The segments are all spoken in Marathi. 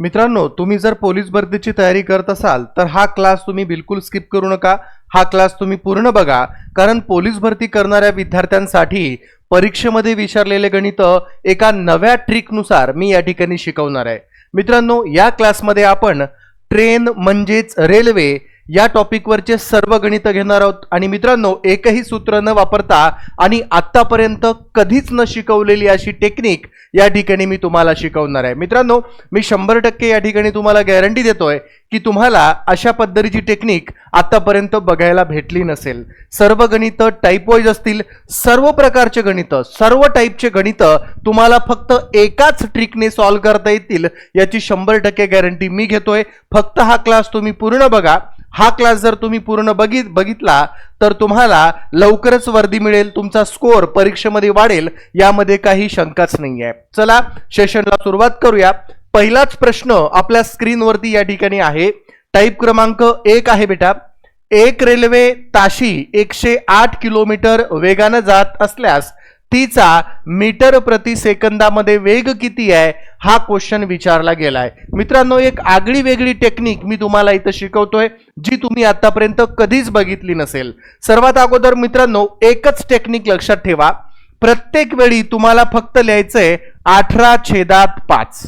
मित्रांनो तुम्ही जर पोलीस भरतीची तयारी करत असाल तर हा क्लास तुम्ही बिलकुल स्किप करू नका. हा क्लास तुम्ही पूर्ण बघा. कारण पोलीस भरती करणाऱ्या विद्यार्थ्यांसाठी परीक्षेमध्ये विचारलेले गणित एका नव्या ट्रिकनुसार मी या ठिकाणी शिकवणार आहे. मित्रांनो या क्लासमध्ये आपण ट्रेन म्हणजेच रेल्वे या टॉपिकवरचे सर्व गणित घेणार आहोत. आणि मित्रांनो एकही सूत्र न वापरता आणि आत्तापर्यंत कधीच न शिकवलेली अशी टेक्निक या ठिकाणी मी तुम्हाला शिकवणार आहे. मित्रांनो मी शंभर टक्के या ठिकाणी तुम्हाला गॅरंटी देतोय की तुम्हाला अशा पद्धतीची टेक्निक आत्तापर्यंत बघायला भेटली नसेल. सर्व गणितं टाईपवाईज असतील. सर्व प्रकारचे गणितं सर्व टाईपचे गणितं तुम्हाला फक्त एकाच ट्रिकने सॉल्व्ह करता येतील याची शंभर टक्के गॅरंटी मी घेतोय. फक्त हा क्लास तुम्ही पूर्ण बघा. हा क्लास जर तुम्ही पूर्ण बघित बघितला तर तुम्हाला लवकरच वर्दी मिळेल तुमचा स्कोअर परीक्षेमध्ये वाढेल यामध्ये काही शंकाच नाही आहे चला सेशनला सुरुवात करूया. पहिलाच प्रश्न आपल्या स्क्रीनवरती या ठिकाणी आहे. टाईप क्रमांक एक आहे बेटा. एक रेल्वे ताशी एकशे आठ किलोमीटर वेगानं जात असल्यास तिचा मीटर प्रति सेकंदामध्ये वेग किती आहे हा क्वेश्चन विचारला गेला आहे मित्रांनो एक आगळी वेगळी टेक्निक मी तुम्हाला इथं शिकवतोय जी तुम्ही आतापर्यंत कधीच बघितली नसेल. सर्वात अगोदर मित्रांनो एकच टेक्निक लक्षात ठेवा. प्रत्येक वेळी तुम्हाला फक्त लिहायचंय अठरा छेदात पाच.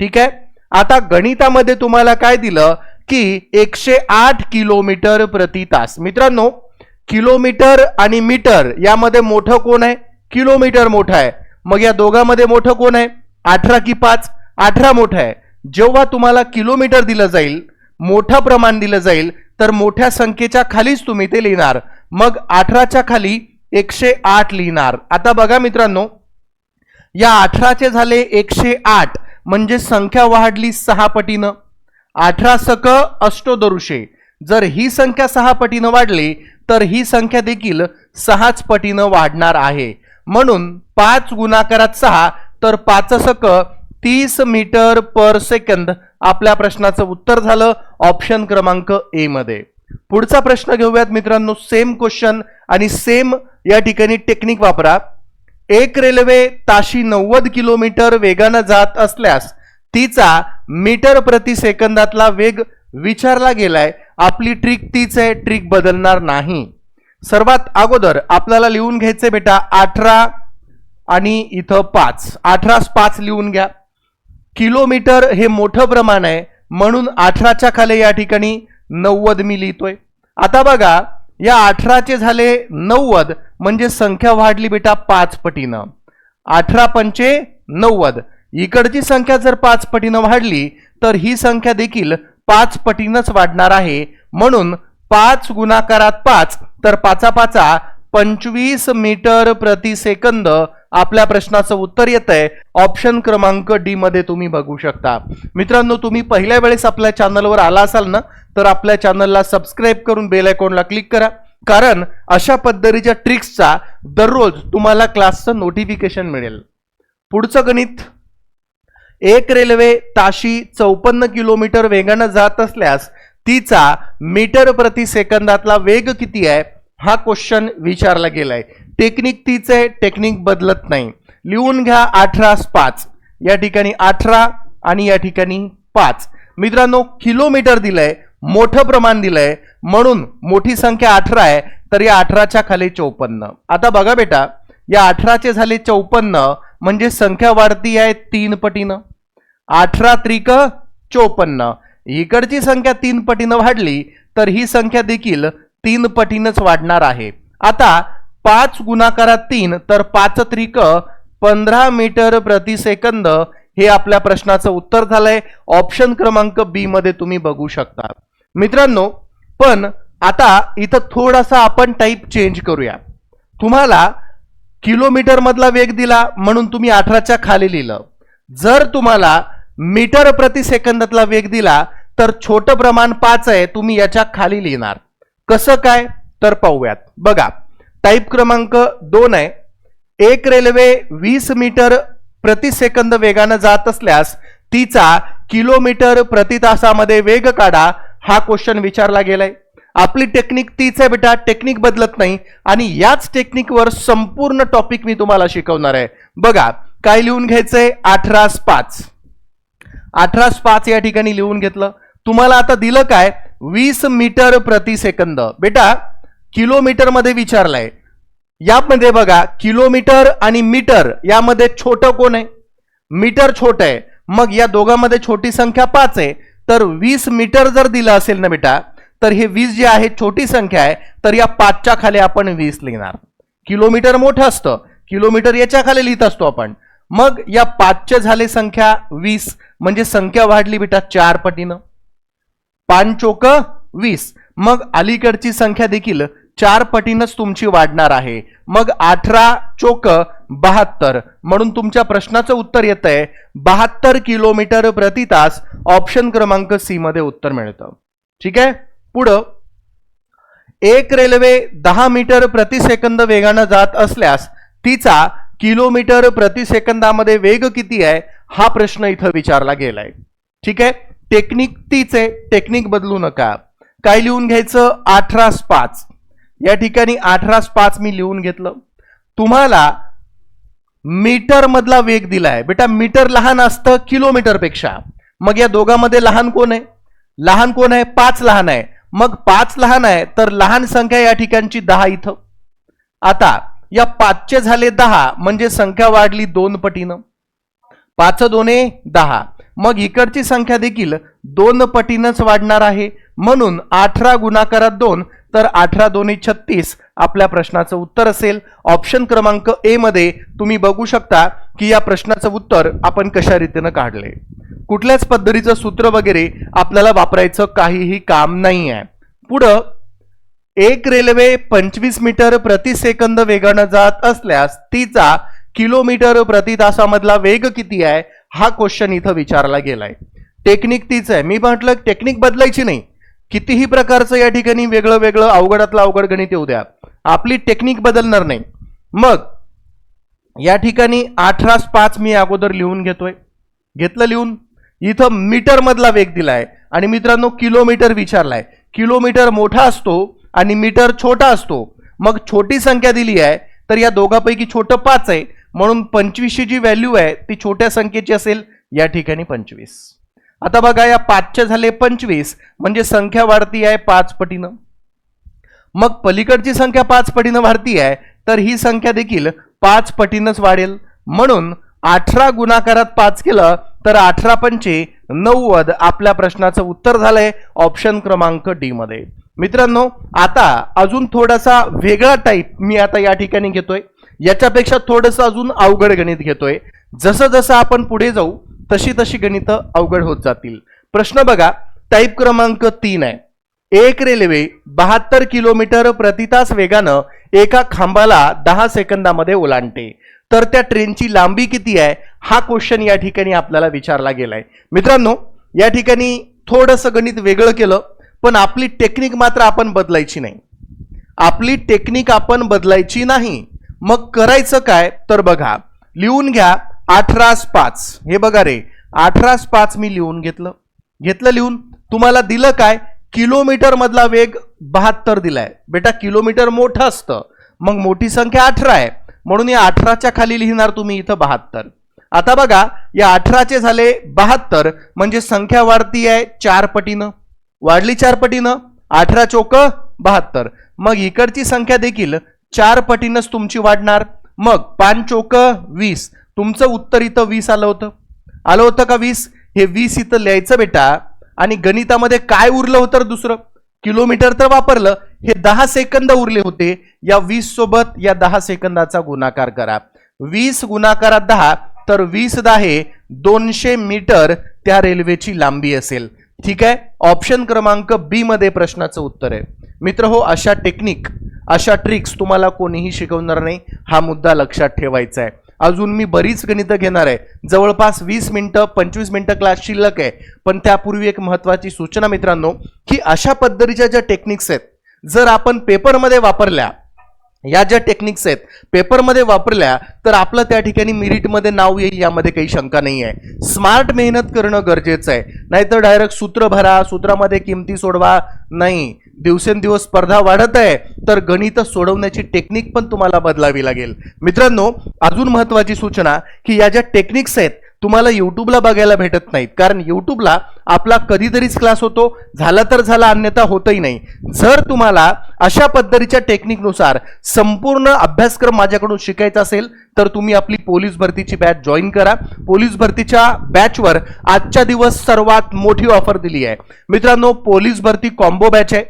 ठीक आहे? आता गणितामध्ये तुम्हाला काय दिलं की एकशे आठ किलोमीटर प्रति तास. मित्रांनो किलोमीटर आणि मीटर यामध्ये मोठं कोण आहे? किलोमीटर मोठं आहे. मग या दोघांमध्ये मोठं कोण आहे? अठरा की पाच? अठरा मोठं आहे. जेव्हा तुम्हाला किलोमीटर दिलं जाईल मोठं प्रमाण दिलं जाईल तर मोठ्या संख्येच्या खालीच तुम्ही ते लिहिणार. मग अठराच्या खाली एकशे आठ लिहिणार. आता बघा मित्रांनो या अठराचे झाले एकशे आठ म्हणजे संख्या वाढली सहा पटीनं. अठरा सक अष्टोदरुषे जर ही संख्या सहा पटीनं वाढली तर ही संख्या देखील सहाच पटीनं वाढणार आहे. म्हणून पाच गुणाकारात सहा तर पाच सक तीस मीटर पर सेकंद. आपल्या प्रश्नाचं उत्तर झालं ऑप्शन क्रमांक ए मध्ये. पुढचा प्रश्न घेऊयात मित्रांनो सेम क्वेश्चन आणि सेम या ठिकाणी टेक्निक वापरा. एक रेल्वे ताशी नव्वद किलोमीटर वेगानं जात असल्यास तिचा मीटर प्रति सेकंदातला वेग विचारला गेलाय. आपली ट्रिक तीच आहे ट्रिक बदलणार नाही. सर्वात अगोदर आपल्याला लिहून घ्यायचे बेटा अठरा आणि इथं पाच. अठरास पाच लिहून घ्या. किलोमीटर हे मोठं प्रमाण आहे म्हणून अठराच्या खाली या ठिकाणी नव्वद मी लिहितोय. आता बघा या अठराचे झाले नव्वद म्हणजे संख्या वाढली बेटा पाच पटीनं. अठरा पंचे नव्वद. इकडची संख्या जर पाच पटीनं वाढली तर ही संख्या देखील पाच पटीनंच वाढणार आहे. म्हणून पाच गुणाकारात पाच तर पाचा पाचा पंचवीस मीटर प्रति सेकंद आपल्या प्रश्नाचं उत्तर येत आहे ऑप्शन क्रमांक डी मध्ये तुम्ही बघू शकता. मित्रांनो तुम्ही पहिल्या वेळेस आपल्या चॅनलवर आला असाल ना तर आपल्या चॅनलला सबस्क्राईब करून बेल आयकॉनला क्लिक करा. कारण अशा पद्धतीच्या ट्रिक्सचा दररोज तुम्हाला क्लासचं नोटिफिकेशन मिळेल. पुढचं गणित. एक रेल्वे ताशी चौपन्न किलोमीटर वेगानं जात असल्यास तिचा मीटर प्रति सेकंदातला वेग किती आहे? हा क्वेश्चन विचारला गेलाय. टेक्निक तीच आहे टेक्निक बदलत नाही. लिहून घ्या अठरा पाच. या ठिकाणी अठरा आणि या ठिकाणी पाच. मित्रांनो किलोमीटर दिलंय मोठं प्रमाण दिलंय. म्हणून मोठी संख्या अठरा आहे तर या अठराच्या खाली चौपन्न. आता बघा बेटा या अठराचे झाले चौपन्न म्हणजे संख्या वाढती आहे तीन पटीनं. अठरा त्रिक चौपन्न. इकडची संख्या तीन पटीनं वाढली तर ही संख्या देखील तीन पटीनंच वाढणार आहे. आता पाच गुणाकारात तीन तर पाच त्रिक पंधरा मीटर प्रति सेकंद हे आपल्या प्रश्नाचं उत्तर झालंय. ऑप्शन क्रमांक बी मध्ये तुम्ही बघू शकता. मित्रांनो पण आता इथं थोडासा आपण टाईप चेंज करूया. तुम्हाला किलोमीटर मधला वेग दिला म्हणून तुम्ही अठराच्या खाली लिहिलं. जर तुम्हाला मीटर प्रति सेकंदातला वेग दिला तर छोटं प्रमाण पाच आहे तुम्ही याच्या खाली लिहिणार. कसं काय? तर पाहूयात. बघा टाईप क्रमांक दोन आहे. एक रेल्वे वीस मीटर प्रति सेकंद वेगानं जात असल्यास तिचा किलोमीटर प्रति तासामध्ये वेग काढा हा क्वेश्चन विचारला गेलाय. आपली टेक्निक तीच आहे बेटा टेक्निक बदलत नाही. आणि याच टेक्निकवर संपूर्ण टॉपिक मी तुम्हाला शिकवणार आहे. बघा काय लिहून घ्यायचंय? अठरास पाच. अठराच पाच या ठिकाणी लिहून घेतलं. तुम्हाला आता दिलं काय? वीस मीटर प्रति सेकंद. बेटा किलोमीटरमध्ये विचारलाय विचारलंय. यामध्ये बघा किलोमीटर आणि मीटर यामध्ये छोटं कोण आहे? मीटर छोट आहे. मग या दोघांमध्ये छोटी संख्या पाच आहे. तर वीस मीटर जर दिलं असेल ना बेटा तर हे वीस जे आहे छोटी संख्या आहे तर या पाचच्या खाली आपण वीस लिहिणार. किलोमीटर मोठं असतं. किलोमीटर याच्या खाली लिहित असतो आपण. मग या पाचच्या झाले संख्या वीस. म्हणजे संख्या वाढली बेटा चार पटीनं. पाच चोक वीस. मग अलीकडची संख्या देखील चार पटीनच तुमची वाढणार आहे. मग अठरा चोक बहात्तर. म्हणून तुमच्या प्रश्नाचं उत्तर येत आहे बहात्तर किलोमीटर प्रति तास ऑप्शन क्रमांक सी मध्ये उत्तर मिळतं. ठीक? आहे पुढं. एक रेल्वे दहा मीटर प्रति सेकंद वेगानं जात असल्यास तिचा किलोमीटर प्रति सेकंदामध्ये वेग किती आहे हा प्रश्न इथं विचारला गेलाय. ठीक आहे? टेक्निक तीच आहे टेक्निक बदलू नका. काय लिहून घ्यायचं? अठरास पाच. या ठिकाणी अठरास पाच मी लिहून घेतलं. तुम्हाला मीटर मधला वेग दिलाय. बेटा मीटर लहान असतं किलोमीटरपेक्षा मग या दोघांमध्ये लहान कोण आहे? लहान कोण आहे? पाच लहान आहे. मग पाच लहान आहे तर लहान संख्या या ठिकाणची दहा इथं. आता या पाचचे झाले दहा म्हणजे संख्या वाढली दोन पटीनं. पाच दोने दहा. मग इकडची संख्या देखील दोन पटीनंच वाढणार आहे. म्हणून अठरा गुणाकारात दोन तर अठरा दोन्ही छत्तीस आपल्या प्रश्नाचं उत्तर असेल. ऑप्शन क्रमांक ए मध्ये तुम्ही बघू शकता की या प्रश्नाचं उत्तर आपण कशा रीतीनं काढले. कुठल्याच पद्धतीचं सूत्र वगैरे आपल्याला वापरायचं काहीही काम नाही आहे पुढं एक रेल्वे पंचवीस मीटर प्रति सेकंद वेगानं जात असल्यास तिचा किलोमीटर प्रति तासामधला वेग किती आहे हा क्वेश्चन इथं विचारला गेलाय. टेक्निक तीच आहे. मी म्हटलं टेक्निक बदलायची नाही. कितीही प्रकारचं या ठिकाणी वेगळं वेगळं अवघडातलं अवघड गणित येऊ द्या. आपली टेक्निक बदलणार नाही. मग या ठिकाणी अठरास पाच मी अगोदर लिहून घेतोय. घेतलं लिहून? इथं मीटरमधला वेग दिलाय. आणि मित्रांनो किलोमीटर विचारलाय. किलोमीटर मोठा असतो आणि मीटर छोटा असतो. मग छोटी संख्या दिली आहे तर या दोघांपैकी छोटं पाच आहे. म्हणून पंचवीसची जी व्हॅल्यू आहे ती छोट्या संख्येची असेल. या ठिकाणी पंचवीस. आता बघा या पाचचे झाले पंचवीस. म्हणजे संख्या वाढती आहे पाच पटीनं. मग पलीकडची संख्या पाच पटीनं वाढती आहे तर ही संख्या देखील पाच पटीनंच वाढेल. म्हणून अठरा गुणाकारात पाच केलं तर अठरा पंचे नव्वद. आपल्या प्रश्नाचं उत्तर झालंय ऑप्शन क्रमांक डी मध्ये. मित्रांनो आता अजून थोडासा वेगळा टाईप मी आता या ठिकाणी घेतोय. याच्यापेक्षा थोडंसं अजून अवघड गणित घेतोय. जसं जसं आपण पुढे जाऊ तशी तशी गणितं अवघड होत जातील. प्रश्न बघा टाईप क्रमांक तीन आहे. एक रेल्वे बहात्तर किलोमीटर प्रति तास वेगानं एका खांबाला दहा सेकंदामध्ये ओलांडते. तर त्या ट्रेनची लांबी किती आहे? हा क्वेश्चन या ठिकाणी आपल्याला विचारला गेलाय. मित्रांनो या ठिकाणी थोडंसं गणित वेगळं केलं. पण आपली टेक्निक मात्र आपण बदलायची नाही. आपली टेक्निक आपण बदलायची नाही. मग करायचं काय? तर बघा लिहून घ्या अठरास पाच. हे बघा रे अठरास पाच मी लिहून घेतलं. घेतलं लिहून? तुम्हाला दिलं काय? किलोमीटर मधला वेग बहात्तर दिलाय. बेटा किलोमीटर मोठं असतं. मग मोठी संख्या अठरा आहे. म्हणून या अठराच्या खाली लिहिणार तुम्ही इथं बहात्तर. आता बघा या अठराचे झाले बहात्तर. म्हणजे संख्या वाढती आहे चार पटीनं. वाढली चार पटीनं अठरा चोक बहात्तर. मग इकडची संख्या देखील चार पटीनंच तुमची वाढणार. मग पाच चोक वीस. तुमचं उत्तर इथं वीस आलं होतं. आलं होतं का वीस? हे वीस इथं लिहायचं बेटा. आणि गणितामध्ये काय उरलं होतं दुसरं? किलोमीटर तर वापरलं. हे दहा सेकंद उरले होते. या वीस सोबत या दहा सेकंदाचा गुणाकार करा. वीस गुणाकारात दहा तर वीस दहा दोनशे मीटर त्या रेल्वेची लांबी असेल. ठीक आहे? ऑप्शन क्रमांक बी मध्ये प्रश्नाचं उत्तर आहे. मित्र हो अशा टेक्निक अशा ट्रिक्स तुम्हाला कोणीही शिकवणार नाही हा मुद्दा लक्षात ठेवायचा आहे. अजून मी बरीच गणितं घेणार आहे. जवळपास वीस मिनटं पंचवीस मिनटं क्लास शिल्लक आहे. पण त्यापूर्वी एक महत्वाची सूचना मित्रांनो की अशा पद्धतीच्या ज्या टेक्निक्स आहेत जर आपण पेपरमध्ये वापरल्या या ज्या टेक्निक्स आहेत पेपरमध्ये वापरल्या तर आपलं त्या ठिकाणी मिरिटमध्ये नाव येईल यामध्ये काही शंका नाही आहे स्मार्ट मेहनत करणं गरजेचं आहे. नाहीतर डायरेक्ट सूत्र भरा सूत्रामध्ये किमती सोडवा. नाही दिवसेंदिवस स्पर्धा वाढत आहे तर गणित सोडवण्याची टेक्निक पण तुम्हाला बदलावी लागेल. मित्रांनो अजून महत्वाची सूचना की या ज्या टेक्निक्स आहेत तुम्हाला युट्यूबला बघायला भेटत नाहीत. कारण युट्यूबला आपला कधीतरीच क्लास होतो. झाला तर झाला अन्यथा होतही नाही. जर तुम्हाला अशा पद्धतीच्या टेक्निकनुसार संपूर्ण अभ्यासक्रम माझ्याकडून शिकायचा असेल तर तुम्ही आपली पोलीस भरतीची बॅच जॉईन करा. पोलीस भरतीच्या बॅचवर आजच्या दिवस सर्वात मोठी ऑफर दिली आहे. मित्रांनो पोलीस भरती कॉम्बो बॅच आहे.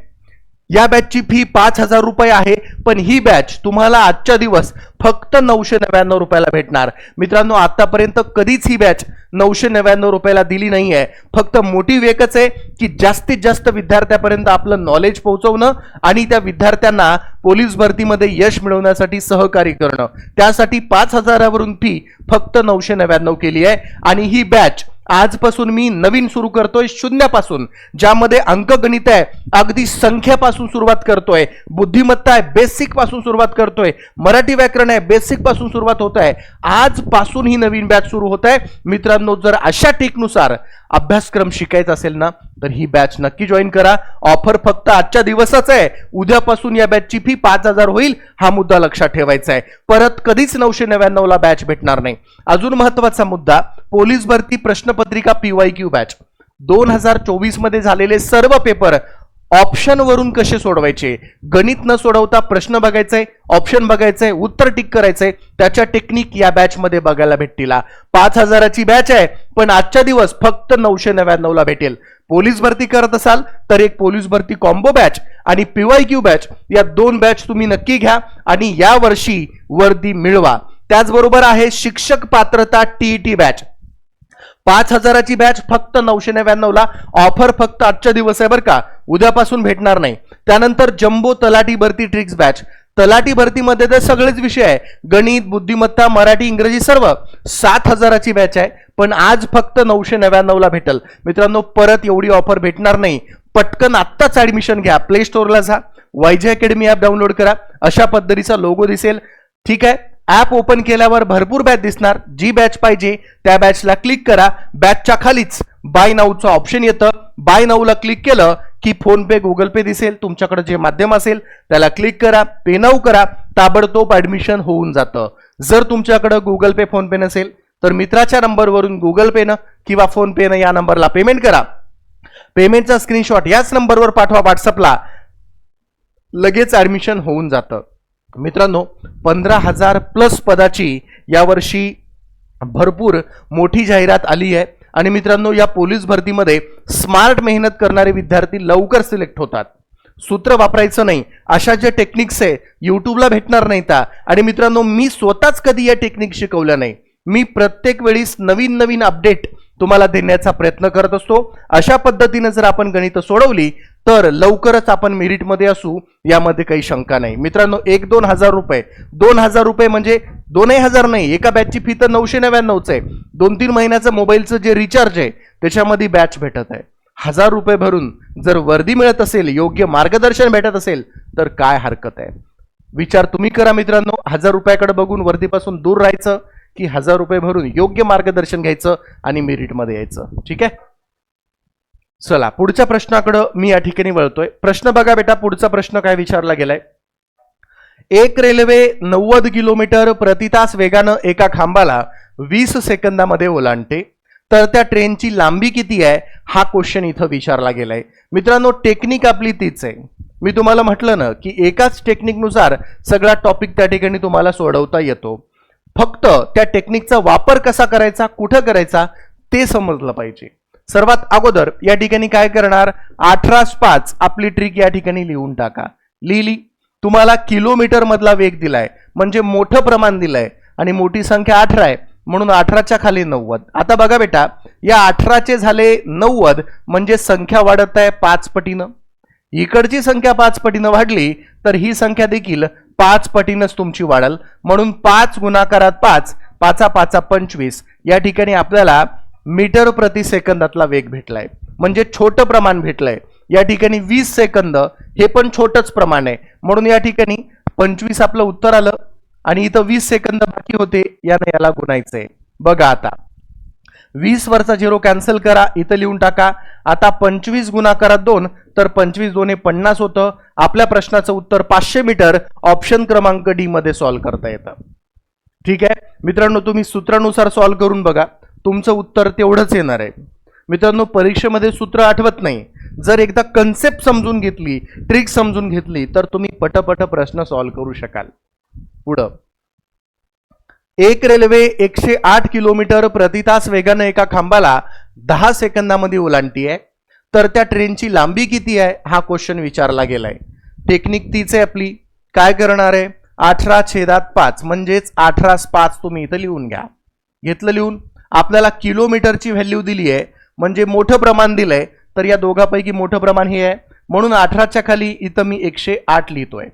या बॅचची फी पाच हजार रुपये आहे पण ही बॅच तुम्हाला आजच्या दिवस फक्त नऊशे नव्याण्णव रुपयाला भेटणार. मित्रांनो आतापर्यंत कधीच ही बॅच नऊशे नव्याण्णव रुपयाला दिली नाही आहे फक्त मोटिव्ह एकच आहे की जास्तीत जास्त विद्यार्थ्यापर्यंत आपलं नॉलेज पोहोचवणं आणि त्या विद्यार्थ्यांना पोलीस भरतीमध्ये यश मिळवण्यासाठी सहकार्य करणं. त्यासाठी पाच हजारावरून फी फक्त नऊशे नव्याण्णव केली आहे आणि ही बॅच आजपासून मी नवीन सुरू करतोय शून्यापासून ज्यामध्ये अंकगणित आहे अगदी संख्यापासून सुरुवात करतोय बुद्धिमत्ता आहे बेसिकपासून सुरुवात करतोय मराठी व्याकरण आहे बेसिकपासून सुरुवात होत आहे. आजपासून ही नवीन बॅच सुरू होत आहे. मित्रांनो जर अशा टेकनुसार अभ्यासक्रम शिकायचा असेल ना तर ही बॅच नक्की जॉईन करा. ऑफर फक्त आजच्या दिवसाच आहे. उद्यापासून या बॅचची फी पाच हजार होईल हा मुद्दा लक्षात ठेवायचा आहे. परत कधीच नऊशे नव्याण्णवला बॅच भेटणार नाही. अजून महत्त्वाचा मुद्दा पोलीस भरती प्रश्नपत्रिका पीवाय क्यू बॅच दोन हजार चोवीसमध्ये झालेले सर्व पेपर ऑप्शन वरून कसे सोडवायचे? गणित न सोडवता प्रश्न बघायचाय ऑप्शन बघायचंय उत्तर टिक करायचंय. त्याच्या टेक्निक या बॅच मध्ये बघायला भेटतील. पाच हजाराची बॅच आहे पण आजच्या दिवस फक्त नऊशे नव्याण्णवला भेटेल. पोलीस भरती करत असाल तर एक पोलीस भरती कॉम्बो बॅच आणि पीवाय क्यू बॅच या दोन बॅच तुम्ही नक्की घ्या आणि या वर्षी वर्दी मिळवा. त्याचबरोबर आहे शिक्षक पात्रता टीईटी बॅच पाच हजाराची बॅच फक्त नऊशे नव्याण्णवला ऑफर फक्त आजच्या दिवस आहे बरं का. उद्यापासून भेटणार नाही. त्यानंतर जम्बो तलाठी भरती ट्रिक्स बॅच तलाठी भरतीमध्ये तर सगळेच विषय आहे. गणित बुद्धिमत्ता मराठी इंग्रजी सर्व सात हजाराची बॅच आहे. पण आज फक्त नऊशे नव्याण्णवला भेटल. मित्रांनो परत एवढी ऑफर भेटणार नाही. पटकन आत्ताच ऍडमिशन घ्या. प्ले स्टोअरला जा. वायजे अकॅडमी ॲप डाउनलोड करा. अशा पद्धतीचा लोगो दिसेल. ठीक आहे? ऍप ओपन केल्यावर भरपूर बॅच दिसणार. जी बॅच पाहिजे त्या बॅचला क्लिक करा. बॅचच्या खालीच बाय नाऊचं ऑप्शन येतं. बाय नाऊला क्लिक केलं की फोन पे गुगल पे दिसेल. तुमच्याकडे जे माध्यम असेल त्याला क्लिक करा. पे नाऊ करा. ताबडतोब ऍडमिशन होऊन जातं. जर तुमच्याकडं गुगल पे फोन पे नसेल तर मित्राच्या नंबरवरून गुगल पेनं किंवा फोनपेनं या नंबरला पेमेंट करा. पेमेंटचा स्क्रीनशॉट याच नंबरवर पाठवा व्हॉट्सअपला लगेच ॲडमिशन होऊन जातं. मित्रांनो पंधरा हजार प्लस पदाची यावर्षी भरपूर मोठी जाहिरात आली आहे. आणि मित्रांनो या पोलीस भरतीमध्ये स्मार्ट मेहनत करणारे विद्यार्थी लवकर सिलेक्ट होतात. सूत्र वापरायचं नाही. अशा ज्या टेक्निक्स आहे यूट्यूबला भेटणार नाहीत आणि मित्रांनो मी स्वतःच कधी या टेक्निक शिकवल्या नाही. मी प्रत्येक वेळीस नवीन नवीन अपडेट तुम्हाला देण्याचा प्रयत्न करत असतो. अशा पद्धतीने जर आपण गणित सोडवली तर लवकरच आपण मेरिटमध्ये असू यामध्ये काही शंका नाही. मित्रांनो एक दोन हजार रुपये. दोन हजार रुपये म्हणजे दोनही हजार नाही एका बॅचची फी तर नऊशे नव्याण्णवच आहे. दोन तीन महिन्याचं मोबाईलचं जे रिचार्ज आहे त्याच्यामध्ये बॅच भेटत आहे. हजार रुपये भरून जर वर्दी मिळत असेल योग्य मार्गदर्शन भेटत असेल तर काय हरकत आहे? विचार तुम्ही करा मित्रांनो. हजार रुपयाकडे बघून वर्दीपासून दूर राहायचं. की हजार रुपये भरून योग्य मार्गदर्शन घ्यायचं आणि मेरिटमध्ये यायचं. ठीक आहे? चला पुढच्या प्रश्नाकडं मी या ठिकाणी वळतोय. प्रश्न बघा बेटा पुढचा प्रश्न काय विचारला गेलाय? एक रेल्वे नव्वद किलोमीटर प्रति तास वेगानं एका खांबाला वीस सेकंदामध्ये ओलांडते. तर त्या ट्रेनची लांबी किती आहे? हा क्वेश्चन इथं विचारला गेलाय. मित्रांनो टेक्निक आपली तीच आहे. मी तुम्हाला म्हटलं ना की एकाच टेक्निकनुसार सगळा टॉपिक त्या ठिकाणी तुम्हाला सोडवता येतो. फक्त त्या टेक्निकचा वापर कसा करायचा कुठं करायचा ते समजलं पाहिजे. सर्वात अगोदर या ठिकाणी काय करणार? अठरा पाच आपली ट्रिक या ठिकाणी लिहून टाका. लिहिली. तुम्हाला किलोमीटर मधला वेग दिलाय. म्हणजे मोठं प्रमाण दिलंय आणि मोठी संख्या अठरा आहे. म्हणून अठराच्या खाली नव्वद. आता बघा बेटा या अठराचे झाले नव्वद म्हणजे संख्या वाढत आहे पाच पटीनं. इकडची संख्या पाच पटीनं वाढली तर ही संख्या देखील पाच पटीनंच तुमची वाढल. म्हणून पाच गुणाकारात पाच पाचा पाचा पंचवीस. या ठिकाणी आपल्याला मीटर प्रति सेकंदातला वेग भेटलाय. म्हणजे छोटं प्रमाण भेटलंय. या ठिकाणी वीस सेकंद हे पण छोटंच प्रमाण आहे. म्हणून या ठिकाणी पंचवीस आपलं उत्तर आलं आणि इथं वीस सेकंद बाकी होते यानं याला गुणायचंय. बघा आता. वीस वरचा झिरो कॅन्सल करा इथं लिहून टाका. आता पंचवीस गुणाकारात दोन तर पंचवीस दोन हे पन्नास होतं. आपल्या प्रश्नाचं उत्तर पाचशे मीटर ऑप्शन क्रमांक डी मध्ये सॉल्व्ह करता येतं. ठीक आहे? मित्रांनो तुम्ही सूत्रानुसार सॉल्व्ह करून बघा. तुमचं उत्तर तेवढंच येणार आहे. मित्रांनो परीक्षेमध्ये सूत्र आठवत नाही. जर एकदा कन्सेप्ट समजून घेतली ट्रिक समजून घेतली तर तुम्ही पटपट प्रश्न सॉल्व्ह करू शकाल. पुढं. एक रेल्वे एकशे आठ किलोमीटर प्रतितास वेगानं एका खांबाला दहा सेकंदामध्ये ओलांडती आहे. तर त्या ट्रेनची लांबी किती आहे हा क्वेश्चन विचारला गेलाय. टेक्निक तीच आहे आपली. काय करणार आहे? अठरा छेदात पाच म्हणजेच अठरा पाच तुम्ही इथं लिहून घ्या. घेतलं लिहून? आपल्याला किलोमीटरची व्हॅल्यू दिली आहे म्हणजे मोठं प्रमाण दिलंय तर या दोघांपैकी मोठं प्रमाण हे आहे. म्हणून अठराच्या खाली इथं मी एकशे आठ लिहितोय.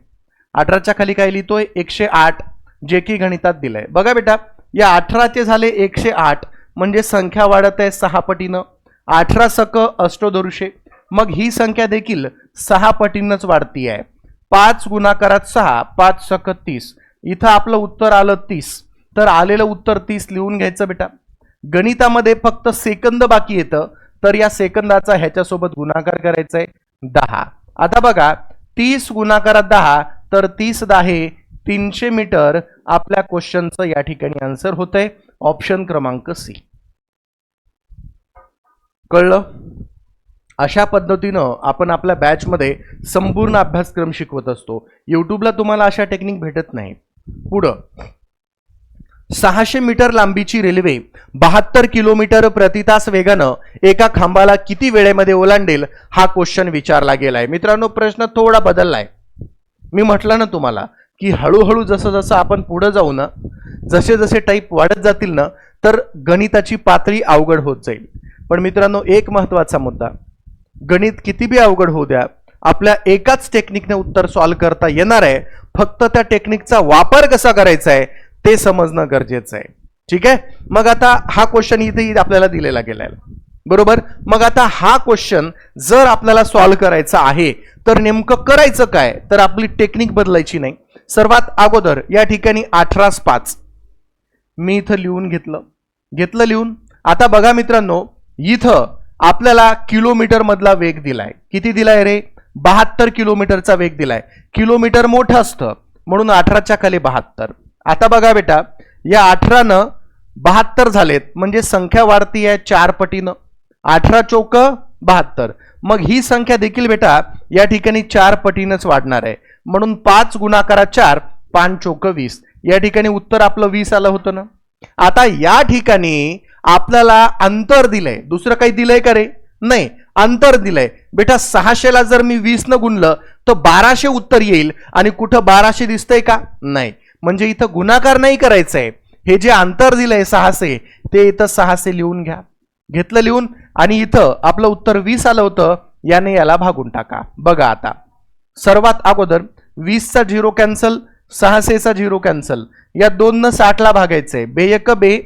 अठराच्या खाली काय लिहितोय? एकशे आठ जे की गणितात दिलंय. बघा बेटा या अठराचे झाले एकशे आठ म्हणजे संख्या वाढत आहे सहा पटीनं. अठरा सक अष्टोदरुषे मग ही संख्या देखील सहा पटीनंच वाढती आहे. पाच गुणाकारात सहा पाच सक तीस. इथं आपलं उत्तर आलं तीस. तर आलेलं उत्तर तीस लिहून घ्यायचं बेटा. गणितामध्ये फक्त सेकंद बाकी येतं तर या सेकंदाचा ह्याच्यासोबत गुणाकार करायचा आहे दहा. आता बघा तीस गुणाकारात दहा तर तीस दहा तीनशे मीटर आपल्या क्वेश्चनचं या ठिकाणी आन्सर होतंय. ऑप्शन क्रमांक सी. कळलं? अशा पद्धतीनं आपण आपल्या बॅचमध्ये संपूर्ण अभ्यासक्रम शिकवत असतो. यूट्यूबला तुम्हाला अशा टेक्निक भेटत नाही. पुढं. सहाशे मीटर लांबीची रेल्वे बहात्तर किलोमीटर प्रति तास वेगानं एका खांबाला किती वेळेमध्ये ओलांडेल हा क्वेश्चन विचारला गेलाय. मित्रांनो प्रश्न थोडा बदललाय. मी म्हटलं ना तुम्हाला की हळूहळू जसं जसं आपण पुढं जाऊ ना जसे जसे टाईप वाढत जातील ना तर गणिताची पातळी अवघड होत जाईल. पण मित्रांनो एक महत्त्वाचा मुद्दा. गणित किती बी अवघड होऊ द्या आपल्या एकाच टेक्निकने उत्तर सॉल्व करता येणार आहे फक्त त्या टेक्निकचा वापर कसा करायचा आहे ते समजणं गरजेचं आहे. ठीक आहे? मग आता हा क्वेश्चन इथे आपल्याला दिलेला गेलाय. बरोबर? मग आता हा क्वेश्चन जर आपल्याला सॉल्व्ह करायचा आहे तर नेमकं करायचं काय? तर आपली टेक्निक बदलायची नाही. सर्वात अगोदर या ठिकाणी अठरास पाच. मी इथं लिहून घेतलं. घेतलं लिहून? आता बघा मित्रांनो इथं आपल्याला किलोमीटरमधला वेग दिलाय. किती दिलाय रे? बहात्तर किलोमीटरचा वेग दिलाय. किलोमीटर मोठं असतं म्हणून अठराच्या खाली बहात्तर. आता बघा बेटा या अठरानं बहात्तर झालेत म्हणजे संख्या वाढती आहे चार पटीनं. अठरा चौक बहात्तर. मग ही संख्या देखील बेटा या ठिकाणी चार पटीनंच वाढणार आहे. म्हणून पाच गुणाकारा चार पाच चौक वीस. या ठिकाणी उत्तर आपलं वीस आलं होतं ना? आता या ठिकाणी आपल्याला अंतर दिलंय. दुसरं काही दिलंय का रे? नाही अंतर दिलंय. बेटा सहाशेला जर मी वीसनं गुणलं तर बाराशे उत्तर येईल. आणि कुठं बाराशे दिसतंय का? नाही. म्हणजे इथं गुणाकार नाही करायचंय. हे जे अंतर दिलंय सहाशे ते इथं सहाशे लिहून घ्या. घेतलं लिहून. आणि इथं आपलं उत्तर वीस आलं होतं. याने याला भागून टाका. बघा आता. सर्वात अगोदर वीसचा झिरो कॅन्सल सहाशेचा झिरो कॅन्सल. या दोननं साठला भागायचंय. आहे एक बे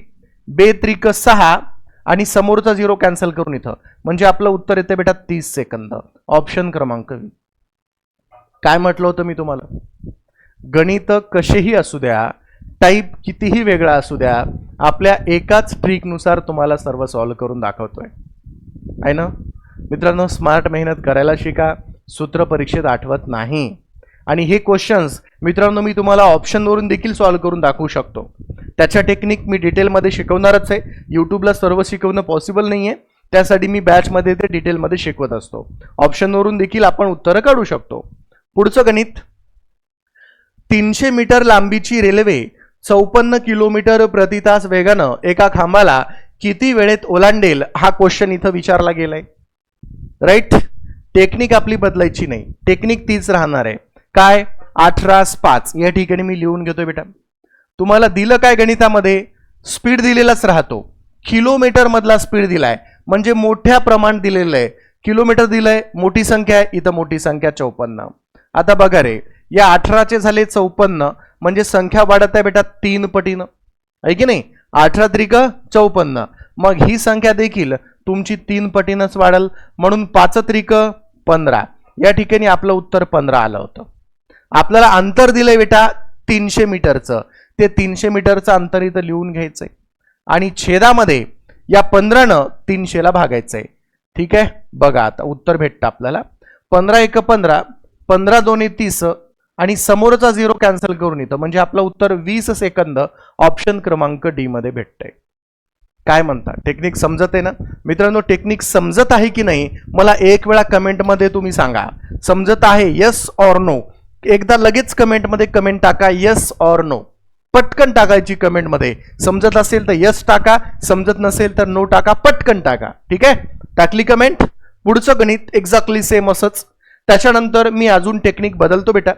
बे त्रिक सहा आणि समोरचा झिरो कॅन्सल करून इथं. म्हणजे आपलं उत्तर येते बेटा तीस सेकंद. ऑप्शन क्रमांक काय म्हटलं होतं मी तुम्हाला? गणित कसेही असू द्या टाईप कितीही वेगळा असू द्या आपल्या एकाच ट्रिकनुसार तुम्हाला सर्व सॉल्व्ह करून दाखवतोय. आहे ना? मित्रांनो स्मार्ट मेहनत करायला शिका सूत्र परीक्षेत आठवत नाही. आणि हे क्वेश्चन्स मित्रांनो मी तुम्हाला ऑप्शनवरून देखील सॉल्व्ह करून दाखवू शकतो. त्याच्या टेक्निक मी डिटेलमध्ये शिकवणारच आहे. यूट्यूबला सर्व शिकवणं पॉसिबल नाही आहे. त्यासाठी मी बॅचमध्ये ते डिटेलमध्ये शिकवत असतो. ऑप्शनवरून देखील आपण उत्तरं काढू शकतो. पुढचं गणित. तीनशे मीटर लांबीची रेल्वे चौपन्न किलोमीटर प्रति तास वेगानं एका खांबाला किती वेळेत ओलांडेल हा क्वेश्चन इथं विचारला गेलाय. राईट टेक्निक आपली बदलायची नाही. टेक्निक तीच राहणार आहे. काय? अठरा पाच. या ठिकाणी मी लिहून घेतोय बेटा. तुम्हाला दिलं काय गणितामध्ये? स्पीड दिलेलाच राहतो. किलोमीटरमधला स्पीड दिलाय. म्हणजे मोठ्या प्रमाण दिलेलं आहे. किलोमीटर दिलंय मोठी संख्या आहे इथं मोठी संख्या चौपन्न. आता बघा रे या अठराचे झाले चौपन्न म्हणजे संख्या वाढत आहे बेटा तीन पटीनं. आहे की नाही? अठरा त्रिक चौपन्न. मग ही संख्या देखील तुमची तीन पटीनंच वाढल. म्हणून पाच त्रिक पंधरा. या ठिकाणी आपलं उत्तर पंधरा आलं होतं. आपल्याला अंतर दिलंय बेटा तीनशे मीटरचं. ते तीनशे मीटरचं अंतर इथं लिहून घ्यायचंय. आणि छेदामध्ये या पंधरानं तीनशेला भागायचंय. ठीक आहे? बघा आता उत्तर भेटतं आपल्याला. पंधरा एक पंधरा पंधरा दोन्ही तीस आणि समोरचा झिरो कॅन्सल करून येतं म्हणजे आपलं उत्तर वीस सेकंद ऑप्शन क्रमांक डी मध्ये भेटतंय. काय म्हणता? टेक्निक समजत आहे ना? मित्रांनो टेक्निक समजत आहे की नाही? मला एक वेळा कमेंटमध्ये तुम्ही सांगा. समजत आहे यस ऑर नो एकदा लगेच कमेंटमध्ये कमेंट टाका यस ऑर नो पटकन टाकायची कमेंटमध्ये समजत असेल तर यस टाका समजत नसेल तर नो टाका पटकन टाका. ठीक आहे? टाकली कमेंट पुढचं गणित एक्झॅक्टली सेम असंच. त्याच्यानंतर मी अजून टेक्निक बदलतो बेटा.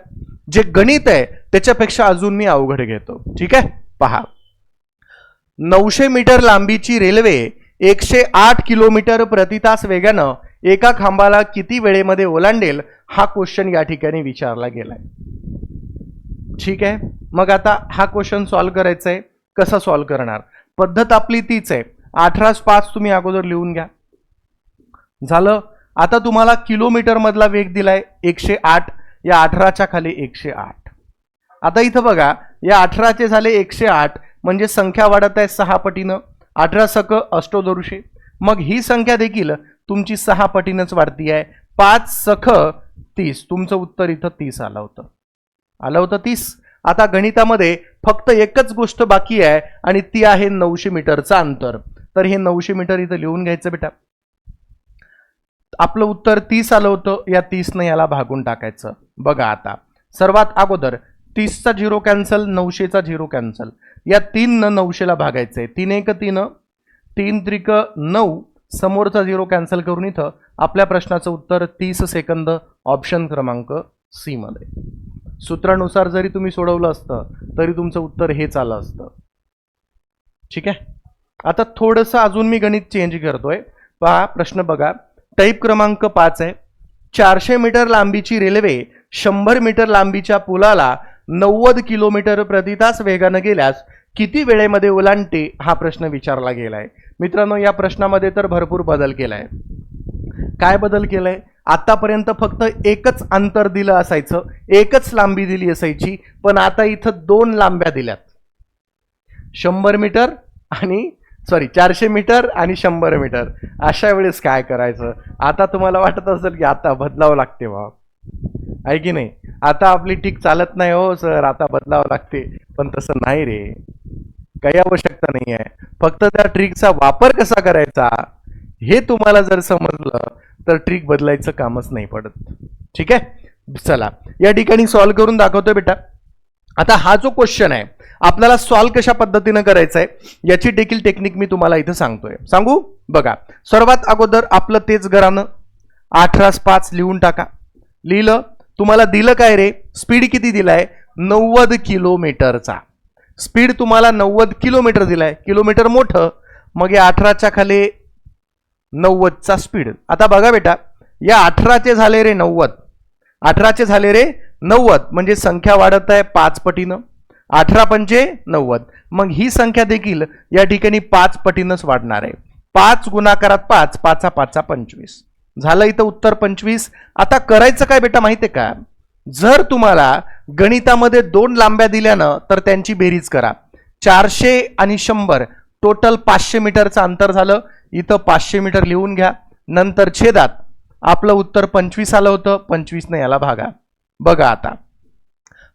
जे गणित आहे त्याच्यापेक्षा अजून मी अवघड घेतो. ठीक आहे? पहा. नऊशे मीटर लांबीची रेल्वे एकशे आठ किलोमीटर प्रति तास वेगानं एका खांबाला किती वेळेमध्ये ओलांडेल हा क्वेश्चन या ठिकाणी विचारला गेलाय. ठीक आहे? मग आता हा क्वेश्चन सॉल्व्ह करायचा आहे कसा सॉल्व्ह करणार? पद्धत आपली तीच आहे. अठरा पाच तुम्ही अगोदर लिहून घ्या. झालं? आता तुम्हाला किलोमीटरमधला वेग दिलाय एकशे आठ. या अठराच्या खाली एकशे आठ. आता इथं बघा या अठराचे झाले एकशे आठ. म्हणजे संख्या वाढत आहे सहा पटीनं. अठरा सक अष्टोदरुशे. मग ही संख्या देखील तुमची सहा पटीनंच वाढती आहे. पाच सख तीस. तुमचं उत्तर इथं तीस आलं होतं. आलं होतं तीस. आता गणितामध्ये फक्त एकच गोष्ट बाकी आहे आणि ती आहे नऊशे मीटरचं अंतर. तर हे नऊशे मीटर इथं लिहून घ्यायचं बेटा. आपलं उत्तर तीस आलं होतं. या तीसनं याला भागून टाकायचं. बघा आता. सर्वात अगोदर तीसचा झिरो कॅन्सल नऊशेचा झिरो कॅन्सल. या तीननं नऊशेला भागायचं आहे तीन एक तीन. तीन त्रिक नऊ. समोरचा झिरो कॅन्सल करून इथं आपल्या प्रश्नाचं उत्तर तीस सेकंद ऑप्शन क्रमांक सी मध्ये. सूत्रानुसार जरी तुम्ही सोडवलं असतं तरी तुमचं उत्तर हेच आलं असतं. ठीक आहे? आता थोडंसं अजून मी गणित चेंज करतोय. पहा प्रश्न बघा. टाईप क्रमांक पाच आहे. चारशे मीटर लांबीची रेल्वे शंभर मीटर लांबीच्या पुलाला नव्वद किलोमीटर प्रतितास वेगानं गेल्यास किती वेळेमध्ये ओलांडते हा प्रश्न विचारला गेलाय. मित्रांनो या प्रश्नामध्ये तर भरपूर बदल केला आहे काय बदल केलाय? आत्तापर्यंत फक्त एकच अंतर दिलं असायचं एकच लांबी दिली असायची पण आता इथं दोन लांब्या दिल्यात. शंभर मीटर आणि सॉरी चारशे मीटर आणि शंभर मीटर. अशा वेळेस काय करायचं? आता तुम्हाला वाटत असेल की आता बदलावं लागते बा. आहे की नाही? आता आपली टीक चालत नाही हो सर. आता बदलावं लागते. पण तसं नाही रे. काही आवश्यकता नाही आहे फक्त त्या ट्रिकचा वापर कसा करायचा हे तुम्हाला जर समजलं तर ट्रिक बदलायचं कामच नाही पडत. ठीक आहे? चला. या ठिकाणी सॉल्व्ह करून दाखवतोय बेटा. आता हा जो क्वेश्चन आहे आपल्याला सॉल्व कशा पद्धतीनं करायचं आहे याची देखील टेक्निक मी तुम्हाला इथं सांगतोय. सांगू? बघा. सर्वात अगोदर आपलं तेच घरानं अठरास पाच लिहून टाका. लिहिलं तुम्हाला दिलं काय रे? स्पीड किती दिलाय? नव्वद किलोमीटरचा. स्पीड तुम्हाला नव्वद किलोमीटर दिलाय. किलोमीटर मोठं मग या अठराच्या खाली नव्वदचा स्पीड. आता बघा बेटा या अठराचे झाले रे नव्वद. अठराचे झाले रे नव्वद म्हणजे संख्या वाढत आहे पाच पटीनं. अठरा पंचे नव्वद. मग ही संख्या देखील या ठिकाणी पाच पटीनंच वाढणार आहे. पाच गुणाकारात पाच पाचा पाचा पंचवीस. झालं इथं उत्तर पंचवीस. आता करायचं काय बेटा माहिती आहे का? जर तुम्हाला गणितामध्ये दोन लांब्या दिल्यानं तर त्यांची बेरीज करा. चारशे आणि शंभर टोटल पाचशे मीटरचं अंतर झालं. इथं पाचशे मीटर लिहून घ्या. नंतर छेदात. आपलं उत्तर पंचवीस आलं होतं. पंचवीसनं याला भागा. बघा आता.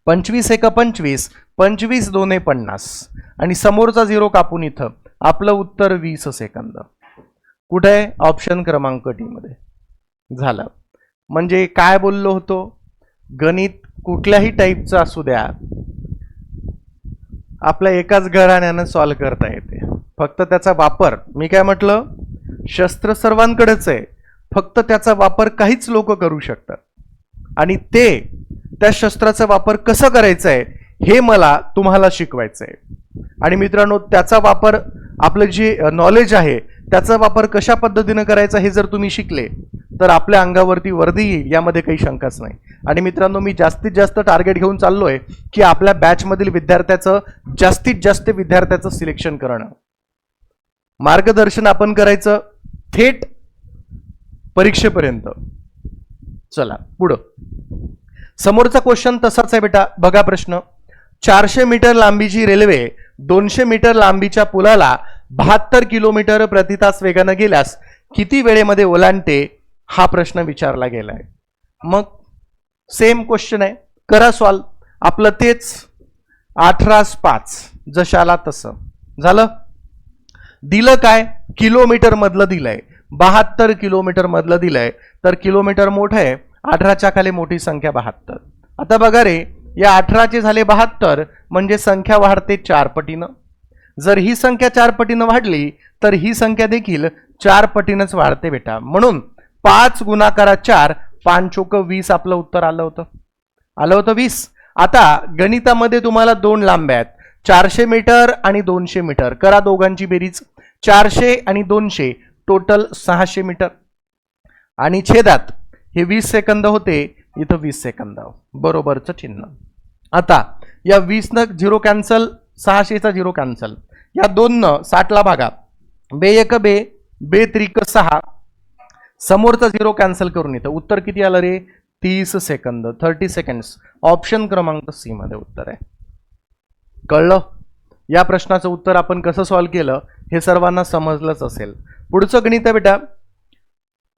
पंचवीस एक पंचवीस पंचवीस दोन पन्नास. आणि समोरचा झिरो कापून इथं. आपलं उत्तर वीस सेकंद. कुठे? आहे ऑप्शन क्रमांक डी मध्ये. झालं. म्हणजे काय बोललो होतो? गणित कुठल्याही टाईपचा असू द्या आपल्या एकाच घराण्यानं सॉल्व करता येते. फक्त त्याचा वापर मी काय म्हटलं? शस्त्र सर्वांकडेच आहे. फक्त त्याचा वापर काहीच लोक करू शकतात. आणि ते त्या शस्त्राचा वापर कसं करायचं आहे हे मला तुम्हाला शिकवायचं आहे. आणि मित्रांनो त्याचा वापर आपलं जे नॉलेज आहे त्याचा वापर कशा पद्धतीनं करायचा हे जर तुम्ही शिकले तर आपल्या अंगावरती वर्दी येईल यामध्ये काही शंकाच नाही. आणि मित्रांनो मी जास्तीत जास्त टार्गेट घेऊन चाललोय की आपल्या बॅचमधील विद्यार्थ्याचं जास्तीत जास्त विद्यार्थ्याचं सिलेक्शन करणं. मार्गदर्शन आपण करायचं थेट परीक्षेपर्यंत. चला पुढं. समोरचा क्वेश्चन तसाच आहे बेटा बघा प्रश्न. चारशे मीटर लांबीची रेल्वे दोनशे मीटर लांबीच्या पुलाला बहात्तर किलोमीटर प्रति तास वेगानं गेल्यास किती वेळेमध्ये ओलांडते हा प्रश्न विचारला गेलाय. मग सेम क्वेश्चन आहे. करा सॉल्व आपलं तेच अठरास पाच. जशाला तसं. झालं? दिलं काय? किलोमीटरमधलं दिलंय. बहात्तर किलोमीटरमधलं दिलंय. तर किलोमीटर मोठं आहे. अठराच्या खाली मोठी संख्या बहात्तर. आता बघा रे या अठराचे झाले बहात्तर म्हणजे संख्या वाढते चार पटीनं जर ही संख्या चार पटीनं वाढली तर ही संख्या देखील चार पटीनंच वाढते बेटा. म्हणून पाच गुणाकारा चार पांचोक वीस आपलं उत्तर आलं होतं. आलं होतं वीस. आता गणितामध्ये तुम्हाला दोन लांब्या आहेत. चारशे मीटर आणि दोनशे मीटर. करा दोघांची बेरीज. चारशे आणि दोनशे. टोटल सहाशे मीटर. आणि छेदात. हे वीस सेकंद होते. इथं वीस सेकंद. बरोबरचं चिन्ह. आता या वीस झिरो कॅन्सल सहाशेचा झिरो कॅन्सल. या दोननं साठला भागा. बे एक बे. बे त्रिक सहा. समोरचा झिरो कॅन्सल करून येतं उत्तर किती आलं रे? तीस सेकंद थर्टी सेकंड्स ऑप्शन क्रमांक सी मध्ये उत्तर आहे. कळलं? या प्रश्नाचं उत्तर आपण कसं सॉल्व्ह केलं हे सर्वांना समजलंच असेल. पुढचं गणित आहे बेटा.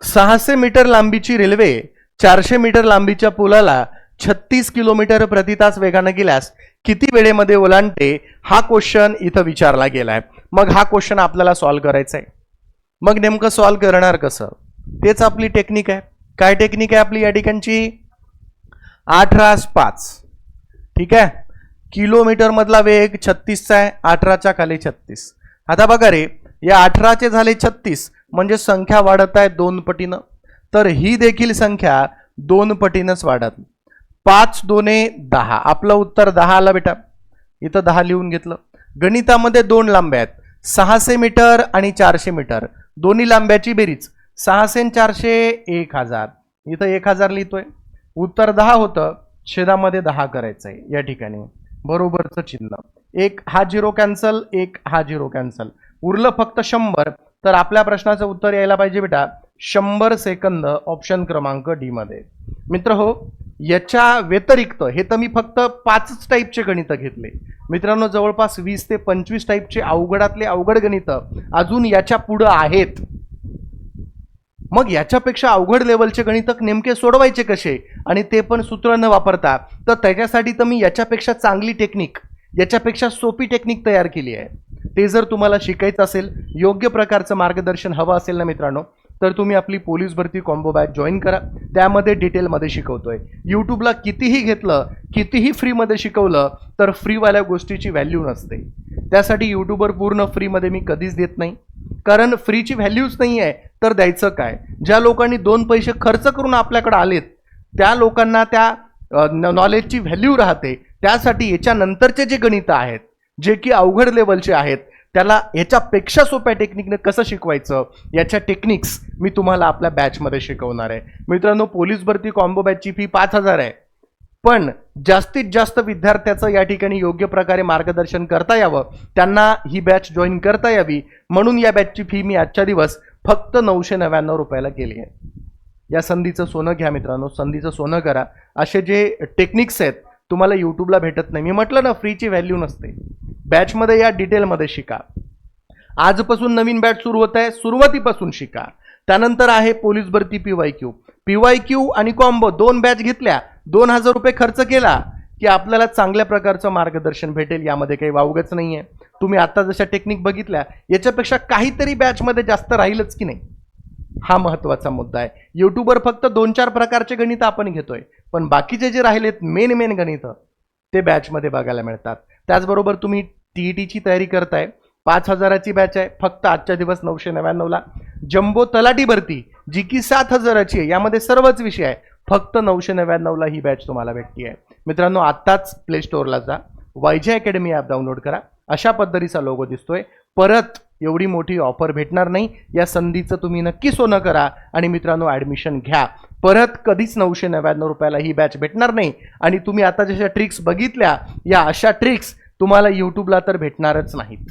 सहाशे मीटर लांबीची रेल्वे चारशे मीटर लांबीच्या पुलाला छत्तीस किलोमीटर प्रति तास वेगानं गेल्यास किती वेळेमध्ये ओलांडते? हा क्वेश्चन इथं विचारला गेलाय. मग हा क्वेश्चन आपल्याला सॉल्व्ह करायचा आहे मग नेमकं सॉल्व्ह करणार कसं? तेच आपली टेक्निक आहे. काय टेक्निक आहे आपली या ठिकाणची? अठरास पाच. ठीक आहे? किलोमीटरमधला वेग छत्तीसचा आहे अठराच्या खाली छत्तीस. आता बघा रे या अठराचे झाले छत्तीस म्हणजे संख्या वाढत आहे दोन पटीनं. तर ही देखील संख्या दोन पटीनंच वाढत. पाच दोने दहा. आपलं उत्तर दहा आलं बेटा. इथं दहा लिहून घेतलं. गणितामध्ये दोन लांब्या आहेत. सहाशे मीटर आणि चारशे मीटर. दोन्ही लांब्याची बेरीज. सहाशे चारशे एक हजार. इथं एक हजार लिहितोय. उत्तर दहा होतं. छेदामध्ये दहा करायचं आहे या ठिकाणी. बरोबरचं चिन्ह. एक हा झिरो कॅन्सल एक हा झिरो कॅन्सल. उरलं फक्त शंभर. तर आपल्या प्रश्नाचं उत्तर यायला पाहिजे बेटा. शंभर सेकंद ऑप्शन क्रमांक डी मध्ये. मित्र हो याच्या व्यतिरिक्त हे तर मी फक्त पाचच टाईपचे गणितं घेतले. मित्रांनो जवळपास वीस ते पंचवीस टाईपचे अवघडातले अवघड गणितं अजून याच्या पुढं आहेत. मग याच्यापेक्षा अवघड लेवलचे गणितक नेमके सोडवायचे कसे? आणि ते पण सूत्र न वापरता. तर त्याच्यासाठी तर मी याच्यापेक्षा चांगली टेक्निक याच्यापेक्षा सोपी टेक्निक तयार केली आहे. ते जर तुम्हाला शिकायचं असेल योग्य प्रकारचं मार्गदर्शन हवं असेल ना मित्रांनो तर तुम्ही आपली पोलीस भरती कॉम्बो बॅच जॉईन करा. त्यामध्ये डिटेलमध्ये शिकवतोय. यूट्यूबला कितीही घेतलं कितीही फ्रीमध्ये शिकवलं तर फ्रीवाल्या गोष्टीची व्हॅल्यू नसते. त्यासाठी यूट्यूबवर पूर्ण फ्रीमध्ये मी कधीच देत नाही. कारण फ्रीची व्हॅल्यूच नाही आहे तर द्यायचं काय? ज्या लोकांनी दोन पैसे खर्च करून आपल्याकडे आलेत त्या लोकांना त्या नॉलेजची व्हॅल्यू राहते. त्यासाठी याच्यानंतरचे जे गणितं आहेत जे की अवघड लेवलचे आहेत त्याला याच्यापेक्षा सोप्या टेक्निकने कसं शिकवायचं? याच्या टेक्निक्स मी तुम्हाला आपल्या बॅचमध्ये शिकवणार आहे. मित्रांनो पोलीस भरती कॉम्बो बॅचची फी पाच हजार आहे. पण जास्तीत जास्त विद्यार्थ्याचं या ठिकाणी योग्य प्रकारे मार्गदर्शन करता यावं. त्यांना ही बॅच जॉईन करता यावी. म्हणून या बॅचची फी मी आजच्या दिवस फक्त नऊशे नव्याण्णव रुपयाला केली आहे. या संधीचं सोनं घ्या मित्रांनो संधीचं सोनं करा. असे जे टेक्निक्स आहेत तुम्हाला यूट्यूबला भेटत नाही. मी म्हटलं ना फ्रीची व्हॅल्यू नसते. बॅचमध्ये या डिटेलमध्ये शिका. आजपासून नवीन बॅच सुरू होत आहे सुरुवातीपासून शिका. त्यानंतर आहे पोलीस भरती P Y Q P Y Q आणि कॉम्बो दोन बॅच घेतल्या दोन हजार रुपये खर्च केला की आपल्याला चांगल्या प्रकारचं मार्गदर्शन भेटेल. यामध्ये काही वावगच नाही आहे तुम्ही आता जशा टेक्निक बघितल्या याच्यापेक्षा काहीतरी बॅचमध्ये जास्त राहीलच की नाही? हा महत्त्वाचा मुद्दा आहे. यूट्यूबवर फक्त दोन चार प्रकारचे गणित आपण घेतोय पण बाकीचे जे राहिलेत मेन मेन गणित ते बॅचमध्ये बघायला मिळतात. त्याचबरोबर तुम्ही टी ई टीची तयारी करताय पाच हजाराची बॅच आहे फक्त आजच्या दिवस नऊशे नव्याण्णवला जम्बो तलाठी भरती जी की सात हजाराची आहे यामध्ये सर्वच विषय आहे. फक्त नऊशे नव्याण्णवला ही बॅच तुम्हाला भेटती आहे मित्रांनो आत्ताच प्ले स्टोअरला जा. वायजे अकॅडमी ॲप डाउनलोड करा. अशा पद्धतीचा लोगो दिसतोय. परत एवढी मोठी ऑफर भेटणार नाही. या संधीचं तुम्ही नक्की सोनं करा आणि मित्रांनो ॲडमिशन घ्या. परत कधीच नऊशे नव्याण्णव रुपयाला ही बॅच भेटणार नाही. आणि तुम्ही आता जशा ट्रिक्स बघितल्या या अशा ट्रिक्स तुम्हाला यूट्यूबला तर भेटणारच नाहीत.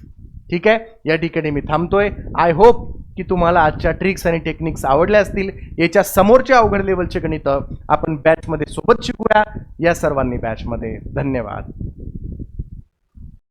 ठीक आहे? या ठिकाणी मी थांबतोय. आय होप की तुम्हाला आजच्या ट्रिक्स आणि टेक्निक्स आवडल्या असतील. याच्या समोरच्या अवघड लेवलचे गणितं आपण बॅचमध्ये सोबत शिकूया. या सर्वांनी बॅचमध्ये धन्यवाद.